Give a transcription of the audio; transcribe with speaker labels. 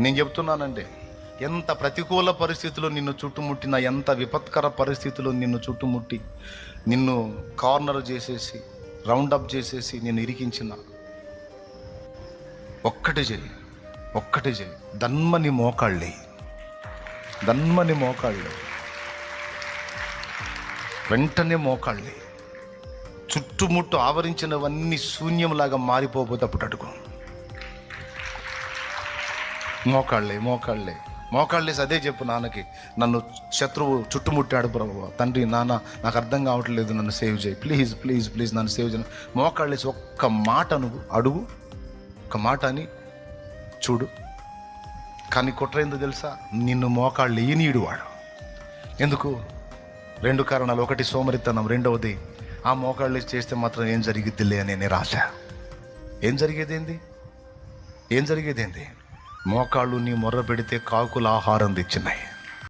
Speaker 1: నేను చెప్తున్నానండి ఎంత ప్రతికూల పరిస్థితిలో నిన్ను చుట్టుముట్టిన ఎంత విపత్కర పరిస్థితులు నిన్ను చుట్టుముట్టి నిన్ను కార్నర్ చేసేసి రౌండప్ చేసేసి నిన్ను ఇరికించిన. ఒక్కటి చేయి ఒక్కటి చేయి దన్మని మోకాళ్ళే దన్మని మోకాళ్ళే వెంటనే మోకాళ్ళే చుట్టుముట్టు ఆవరించినవన్నీ శూన్యంలాగా మారిపోబోతే అప్పుడు అడుగు. మోకాళ్ళే మోకాళ్ళే. మోకాళ్ళేసి అదే చెప్పు నాన్నకి. నన్ను శత్రువు చుట్టుముట్టాడు ప్రభు తండ్రి నాన్న నాకు అర్థం కావట్లేదు నన్ను సేవ్ చేయి. ప్లీజ్ ప్లీజ్ ప్లీజ్ నన్ను సేవ్ చేయి. మోకాళ్ళేసి ఒక్క మాట నువ్వు అడుగు. ఒక మాట అని చూడు. కానీ కుట్ర తెలుసా? నిన్ను మోకాళ్ళు ఈనీడు వాడు. ఎందుకు? రెండు కారణాలు. ఒకటి సోమరితనం రెండవది ఆ మోకాళ్ళు చేస్తే మాత్రం ఏం జరిగిద్దిలే నేను రాశ. ఏం జరిగేదేంది? ఏం జరిగేదేంది? మోకాళ్ళు నీ మొర్ర పెడితే కాకులు ఆహారం తెచ్చినాయి.